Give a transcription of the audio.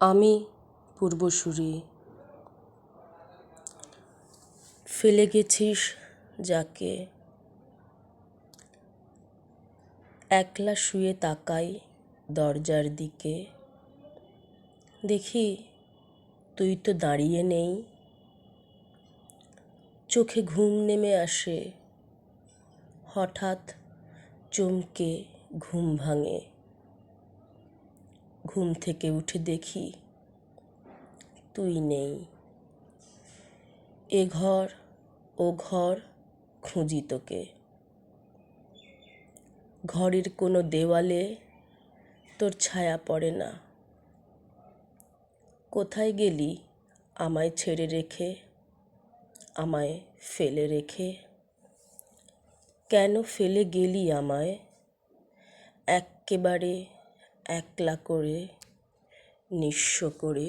আমি পূর্বসূরি। ফেলে গেছিস যাকে। একলা শুয়ে তাকাই দরজার দিকে। দেখি তুই তো দাঁড়িয়ে নেই। চোখে ঘুম নেমে আসে। হঠাৎ চমকে ঘুম ভাঙে। ঘুম থেকে উঠে দেখি তুই নেই। এ ঘর, ও ঘর, খুঁজি তোকে। ঘরের কোনো দেওয়ালে তোর ছায়া পড়ে না। কোথায় গেলি আমায় ছেড়ে রেখে, আমায় ফেলে রেখে? কেন ফেলে গেলি আমায়? এক্কেবারে একলা করে নিঃস্ব করে